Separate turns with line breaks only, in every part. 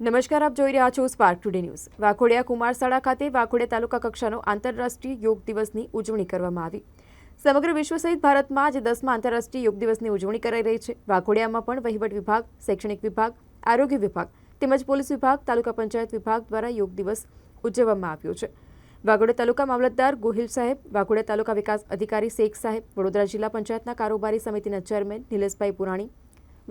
નમસ્કાર, આપ જોઈ રહ્યા છો સ્પાર્ક ટુડે ન્યૂઝ વાઘોડિયા કુમારશાળા ખાતે વાઘોડિયા તાલુકા કક્ષાનો આંતરરાષ્ટ્રીય યોગ દિવસની ઉજવણી કરવામાં આવી. સમગ્ર વિશ્વ સહિત ભારતમાં આજે દસમા આંતરરાષ્ટ્રીય યોગ દિવસની ઉજવણી કરાઈ રહી છે. વાઘોડિયામાં પણ વહીવટ વિભાગ, શૈક્ષણિક વિભાગ, આરોગ્ય વિભાગ તેમજ પોલીસ વિભાગ, તાલુકા પંચાયત વિભાગ દ્વારા યોગ દિવસ ઉજવવામાં આવ્યો છે. વાઘોડિયા તાલુકા મામલતદાર ગોહિલ સાહેબ, વાઘોડિયા તાલુકા વિકાસ અધિકારી શેખ સાહેબ, વડોદરા જિલ્લા પંચાયતના કારોબારી સમિતિના chairman Nileshbhai Purani,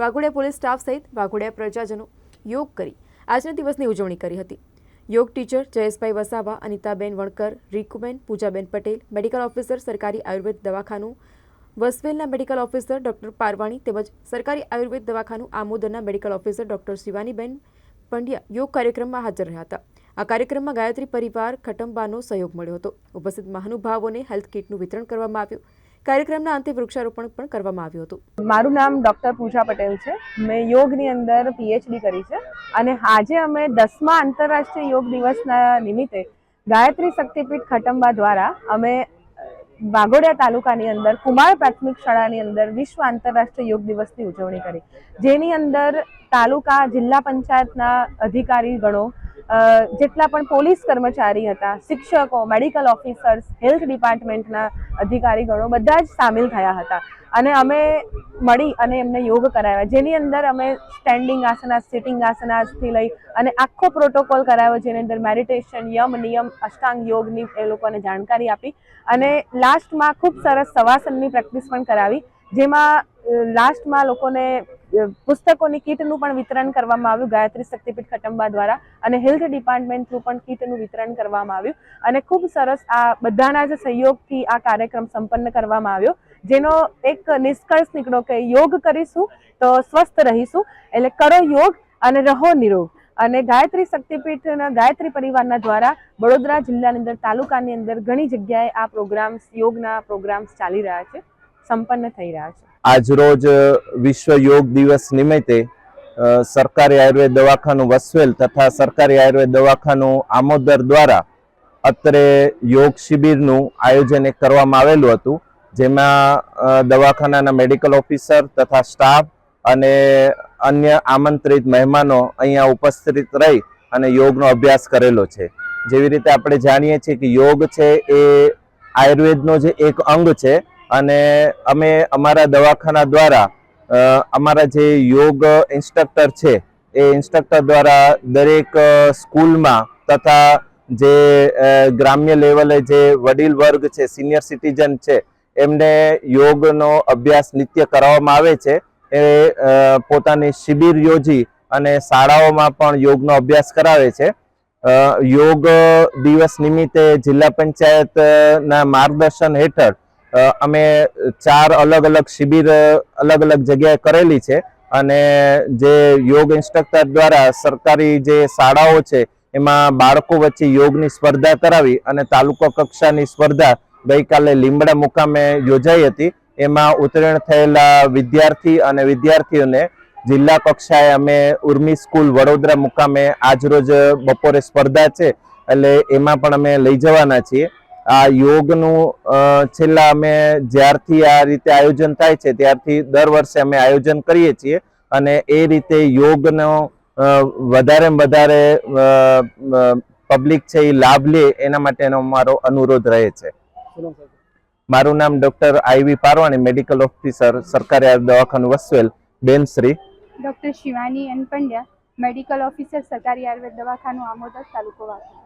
Waghodia police staff સહિત વાઘોડિયા પ્રજાજનો યોગ કરી આજના દિવસની ઉજવણી કરી હતી. યોગ teacher Jayeshbhai Vasava, Anitaben Vankar, Rikuben, Poojaben Patel, medical officer, સરકારી આયુર્વેદ દવાખાનું, વસવેલના મેડિકલ ઓફિસર ડોક્ટર પારવાણી તેમજ સરકારી આયુર્વેદ દવાખાનું આમોદરના મેડિકલ ઓફિસર ડોક્ટર શિવાનીબેન પંડ્યા યોગ કાર્યક્રમમાં હાજર રહ્યા હતા. આ કાર્યક્રમમાં ગાયત્રી પરિવાર, ખટંબાનો સહયોગ મળ્યો હતો. ઉપસ્થિત મહાનુભાવોને હેલ્થ કિટનું વિતરણ કરવામાં આવ્યું. કાર્યક્રમના અંતે વૃક્ષારોપણ પણ કરવામાં આવ્યું હતું.
મારું નામ ડૉક્ટર પૂજા પટેલ છે. મેં યોગની અંદર પીએચડી કરી છે અને આજે અમે દસમા આંતરરાષ્ટ્રીય યોગ દિવસના નિમિત્તે ગાયત્રી શક્તિપીઠ ખટંબા દ્વારા અમે વાઘોડિયા તાલુકાની અંદર, કુમાર પ્રાથમિક શાળાની અંદર વિશ્વ આંતરરાષ્ટ્રીય યોગ દિવસની ઉજવણી કરી. જેની અંદર તાલુકા જિલ્લા પંચાયતના અધિકારી ગણો જેટલા પણ પોલીસ કર્મચારી હતા, શિક્ષકો મેડિકલ ઓફિસર્સ હેલ્થ ડિપાર્ટમેન્ટના અધિકારી ગણો બધા જ સામેલ થયા હતા. અને અમે મળી અને એમને યોગ કરાવ્યા. જેની અંદર અમે સ્ટેન્ડિંગ આસના સિટિંગ આસનાથી લઈ અને આખો પ્રોટોકોલ કરાવ્યો, જેની અંદર મેડિટેશન યમ, નિયમ, અષ્ટાંગ યોગની એ લોકોને જાણકારી આપી. અને લાસ્ટમાં ખૂબ સરસ સવાસનની પ્રેક્ટિસ પણ કરાવી, જેમાં લાસ્ટમાં લોકોને પુસ્તકોની કીટનું પણ વિતરણ કરવામાં આવ્યું. ગાયત્રી શક્તિપીઠ ખટંબા દ્વારા અને હેલ્થ ડિપાર્ટમેન્ટ થ્રુ પણ કીટનું વિતરણ કરવામાં આવ્યું. અને ખૂબ સરસ આ બધાના જ સહયોગથી આ કાર્યક્રમ સંપન્ન કરવામાં આવ્યો. જેનો એક નિષ્કર્ષ નીકળો કે યોગ કરીશું તો સ્વસ્થ રહીશું. એટલે કરો યોગ અને રહો નિરોગ. અને ગાયત્રી શક્તિપીઠના ગાયત્રી પરિવારના દ્વારા વડોદરા જિલ્લાની અંદર, તાલુકાની અંદર ઘણી જગ્યાએ આ પ્રોગ્રામ્સ યોગના પ્રોગ્રામ્સ ચાલી રહ્યા છે. સંપન્ન થઈ રહ્યા છે.
આજરોજ વિશ્વ યોગ દિવસ નિમિત્તે સરકારી આયુર્વેદ દવાખાનું વસવેલ તથા સરકારી આયુર્વેદ દવાખાનું આમોદર દ્વારા અત્રે યોગ શિબિરનું આયોજન કરવામાં આવેલું હતું, જેમાં દવાખાનાના મેડિકલ ઓફિસર તથા સ્ટાફ અને અન્ય આમંત્રિત મહેમાનો અહીંયા ઉપસ્થિત રહી અને યોગનો અભ્યાસ કરેલો છે. જેવી રીતે આપણે જાણીએ છીએ કે યોગ છે એ આયુર્વેદનો જે એક અંગ છે અને અમે અમારા દવાખાના દ્વારા અમારા જે યોગ ઇન્સ્ટ્રક્ટર છે, એ ઇન્સ્ટ્રક્ટર દ્વારા દરેક સ્કૂલમાં તથા જે ગ્રામ્ય લેવલે જે વડીલ વર્ગ છે, સિનિયર સિટીઝન છે, એમને યોગનો અભ્યાસ નિત્ય કરાવવામાં આવે છે. એ પોતાની શિબિર યોજી અને શાળાઓમાં પણ યોગનો અભ્યાસ કરાવે છે. યોગ દિવસ નિમિત્તે જિલ્લા પંચાયતના માર્ગદર્શન હેઠળ અમે ચાર અલગ અલગ શિબિર અલગ અલગ જગ્યાએ કરેલી છે અને જે યોગ ઇન્સ્ટ્રક્ટર દ્વારા સરકારી જે શાળાઓ છે, એમાં બાળકો વચ્ચે યોગની સ્પર્ધા કરાવી અને તાલુકા કક્ષાની સ્પર્ધા ગઈકાલે લીમડા મુકામે યોજાઈ હતી. એમાં ઉત્તીર્ણ થયેલા વિદ્યાર્થી અને વિદ્યાર્થીઓને જિલ્લા કક્ષાએ અમે ઉર્મી સ્કૂલ વડોદરા મુકામે આજરોજ બપોરે સ્પર્ધા છે, એટલે એમાં પણ અમે લઈ જવાના છીએ. આ યોગનું છેલ્લા અમે જ્યારથી આ રીતે આયોજન થાય છે, ત્યારથી દર વર્ષે અમે આયોજન કરીએ છીએ અને એ રીતે યોગનો વધારે વધારે પબ્લિક છે એ લાભ લે, એના માટેનો મારો અનુરોધ રહે છે. મારું નામ doctor I V Parwani, medical officer, સરકારી દવાખાનું Vasvel બેનશ્રી
doctor Shivani N Pandya, medical officer, સરકારી આયુર્વેદ દવાખાનું આમોદર તાલુકો વાગડ